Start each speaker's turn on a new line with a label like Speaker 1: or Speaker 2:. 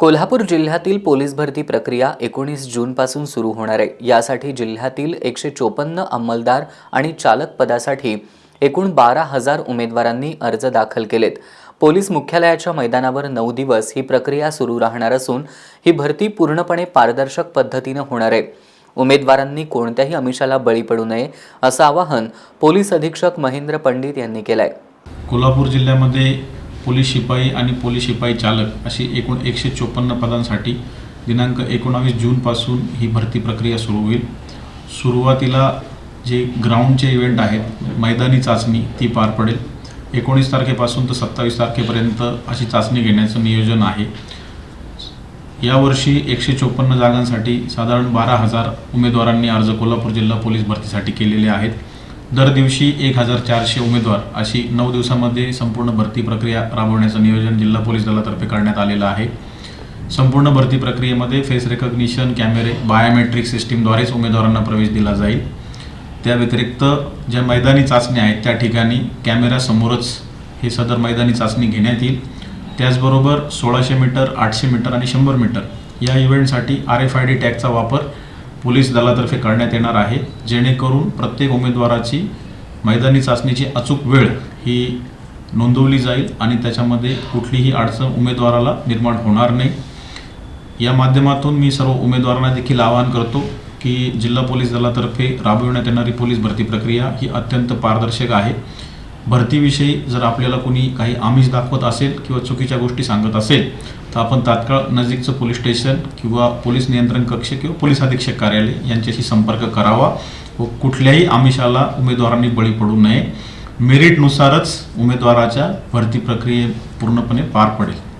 Speaker 1: कोल्हापूर जिल्ह्यातील पोलीस भरती प्रक्रिया एकोणीस जूनपासून सुरू होणार आहे. यासाठी जिल्ह्यातील एकशे चोपन्न अंमलदार आणि चालक पदासाठी एकूण बारा हजार उमेदवारांनी अर्ज दाखल केलेत. पोलीस मुख्यालयाच्या मैदानावर नऊ दिवस ही प्रक्रिया सुरू राहणार असून ही भरती पूर्णपणे पारदर्शक पद्धतीनं होणार आहे. उमेदवारांनी कोणत्याही अमिषाला बळी पडू नये असं आवाहन पोलीस अधीक्षक महेंद्र पंडित यांनी केलं आहे
Speaker 2: कोल्हापूर जिल्ह्यामध्ये पोलीस शिपाई आणि पोलीस शिपाई चालक अशी एकूण एकशे चोपन्न पदांसाठी दिनांक एकोणावीस जूनपासून ही भरती प्रक्रिया सुरू होईल. सुरुवातीला जे ग्राउंडचे इव्हेंट आहेत मैदानी चाचणी ती पार पडेल. एकोणीस तारखेपासून तर सत्तावीस तारखेपर्यंत अशी चाचणी घेण्याचं नियोजन आहे. यावर्षी एकशे चोपन्न जागांसाठी साधारण बारा हजार उमेदवारांनी अर्ज कोल्हापूर जिल्हा पोलीस भरतीसाठी केलेले आहेत. दर दिवशी एक हजार चारशे उमेदवार अशी नऊ दिवसामध्ये संपूर्ण भरती प्रक्रिया राबवण्याचं नियोजन जिल्हा पोलीस दलातर्फे करण्यात आलेलं आहे. संपूर्ण भरती प्रक्रियेमध्ये फेस रेकग्निशन कॅमेरे बायोमेट्रिक सिस्टीमद्वारेच उमेदवारांना प्रवेश दिला जाईल. त्या व्यतिरिक्त ज्या मैदानी चाचण्या आहेत त्या ठिकाणी कॅमेऱ्यासमोरच हे सदर मैदानी चाचणी घेण्यात येईल. त्याचबरोबर सोळाशे मीटर आठशे मीटर आणि शंभर मीटर या इव्हेंटसाठी आर एफ आय डी टॅगचा वापर पोलीस दलातर्फे करण्यात येणार आहे. जेणेकरून प्रत्येक उमेदवाराची मैदानी चाचणीची अचूक वेळ ही नोंदवली जाईल आणि त्याच्यामध्ये कुठलीही अडचण उमेदवाराला निर्माण होणार नाही. या माध्यमातून मी सर्व उमेदवारांना देखील आवाहन करतो की जिल्हा पोलीस दलातर्फे राबविण्यात येणारी पोलीस भरती प्रक्रिया ही अत्यंत पारदर्शक आहे. भरतीविषयी जर आपल्याला कोणी काही आमिष दाखवत असेल किंवा चुकीच्या गोष्टी सांगत असेल तर आपण तात्काळ नजीकचं पोलीस स्टेशन किंवा पोलीस नियंत्रण कक्ष किंवा पोलीस अधीक्षक कार्यालय यांच्याशी संपर्क करावा व कुठल्याही आमिषाला उमेदवारांनी बळी पडू नये. मेरिटनुसारच उमेदवाराच्या भरती प्रक्रिये पूर्णपणे पार पडेल.